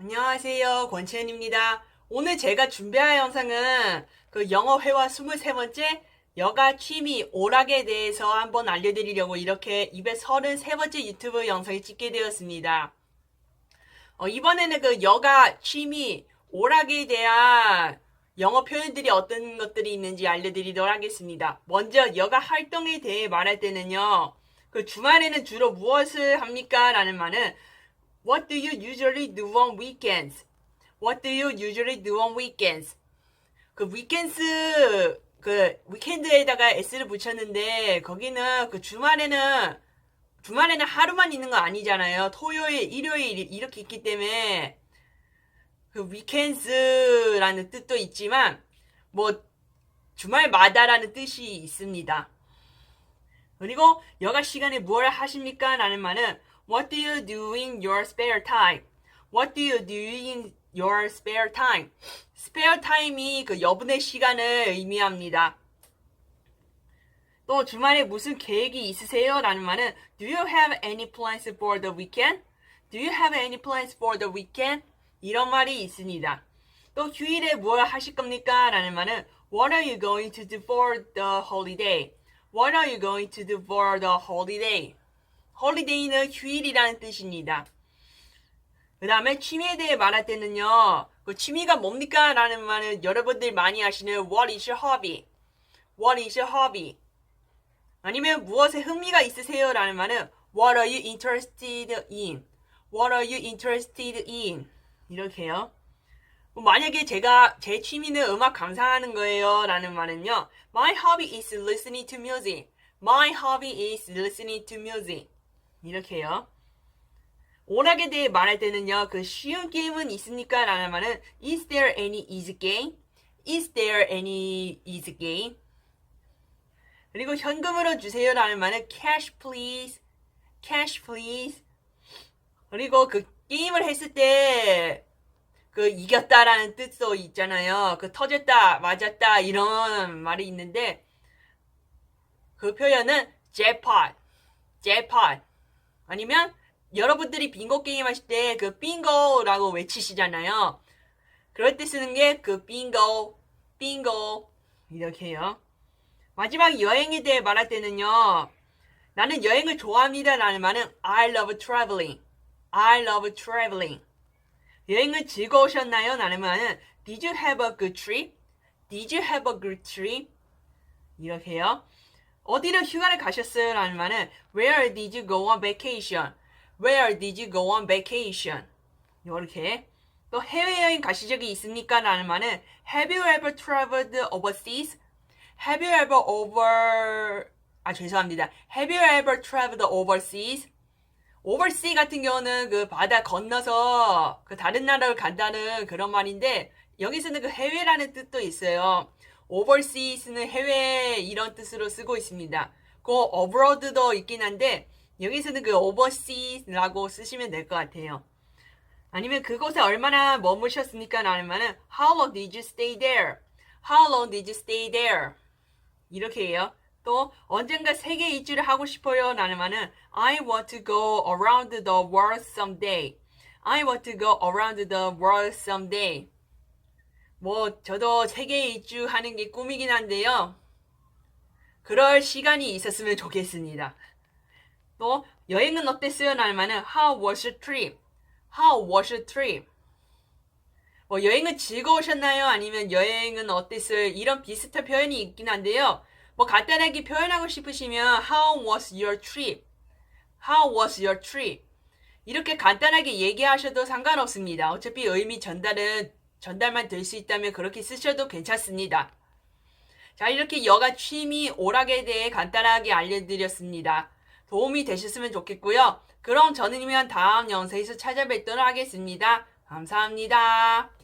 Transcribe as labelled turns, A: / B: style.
A: 안녕하세요. 권채은입니다. 오늘 제가 준비할 영상은 그 영어 회화 23번째 여가 취미 오락에 대해서 한번 알려드리려고 이렇게 233번째 유튜브 영상을 찍게 되었습니다. 어, 이번에는 그 여가 취미 오락에 대한 영어 표현들이 어떤 것들이 있는지 알려드리도록 하겠습니다. 먼저 여가 활동에 대해 말할 때는요. 그 주말에는 주로 무엇을 합니까? 라는 말은 What do you usually do on weekends? What do you usually do on weekends? 그 weekends 그 위켄드에다가 s를 붙였는데 거기는 그 주말에는 주말에는 하루만 있는 거 아니잖아요. 토요일, 일요일 이렇게 있기 때문에 그 weekends라는 뜻도 있지만 뭐 주말마다라는 뜻이 있습니다. 그리고 여가 시간에 무엇을 하십니까? 라는 말은 What do you do in your spare time? What do you do in your spare time? spare time이 그 여분의 시간을 의미합니다. 또 주말에 무슨 계획이 있으세요? 라는 말은 Do you have any plans for the weekend? Do you have any plans for the weekend? 이런 말이 있습니다. 또 휴일에 뭘 하실 겁니까? 라는 말은 What are you going to do for the holiday? What are you going to do for the holiday? Holiday는 휴일이라는 뜻입니다. 그 다음에 취미에 대해 말할 때는요, 그 취미가 뭡니까? 라는 말은 여러분들 많이 아시는 What is your hobby? What is your hobby? 아니면 무엇에 흥미가 있으세요? 라는 말은 What are you interested in? What are you interested in? 이렇게요. 뭐 만약에 제가 제 취미는 음악 감상하는 거예요. 라는 말은요. My hobby is listening to music. My hobby is listening to music. 이렇게요. 오락에 대해 말할 때는요. 그 쉬운 게임은 있습니까? 라는 말은 Is there any easy game? Is there any easy game? 그리고 현금으로 주세요. 라는 말은 Cash please. Cash please. 그리고 그 게임을 했을 때 그 이겼다라는 뜻도 있잖아요. 그 터졌다, 맞았다 이런 말이 있는데 그 표현은 jackpot, jackpot 아니면 여러분들이 빙고 게임 하실 때 그 빙고라고 외치시잖아요. 그럴 때 쓰는 게 그 빙고, 빙고 이렇게요. 마지막 여행에 대해 말할 때는요. 나는 여행을 좋아합니다 라는 말은 I love traveling. I love traveling. 여행은 즐거우셨나요? 라는 말은 Did you have a good trip? Did you have a good trip? 이렇게요. 어디로 휴가를 가셨어요? 라는 말은 Where did you go on vacation? Where did you go on vacation? 이렇게. 또 해외여행 가신 적이 있습니까? 라는 말은 Have you ever traveled overseas? Have you ever over 아 죄송합니다. Have you ever traveled overseas? oversea 같은 경우는 그 바다 건너서 그 다른 나라를 간다는 그런 말인데 여기서는 그 해외라는 뜻도 있어요. Overseas는 해외 이런 뜻으로 쓰고 있습니다. 그 abroad도 있긴 한데 여기서는 그 overseas라고 쓰시면 될 것 같아요. 아니면 그곳에 얼마나 머무셨습니까? 라는 말은 How long did you stay there? How long did you stay there? 이렇게 해요. 또 언젠가 세계 일주를 하고 싶어요. 라는 말은 I want to go around the world someday. I want to go around the world someday. 뭐 저도 세계 일주 하는 게 꿈이긴 한데요. 그럴 시간이 있었으면 좋겠습니다. 또 여행은 어땠어요? 말은 How was your trip? How was your trip? 뭐 여행은 즐거우셨나요? 아니면 여행은 어땠어요? 이런 비슷한 표현이 있긴 한데요. 뭐 간단하게 표현하고 싶으시면 How was your trip? How was your trip? 이렇게 간단하게 얘기하셔도 상관없습니다. 어차피 의미 전달은 전달만 될 수 있다면 그렇게 쓰셔도 괜찮습니다. 자, 이렇게 여가 취미 오락에 대해 간단하게 알려드렸습니다. 도움이 되셨으면 좋겠고요. 그럼 저는 이만 다음 영상에서 찾아뵙도록 하겠습니다. 감사합니다.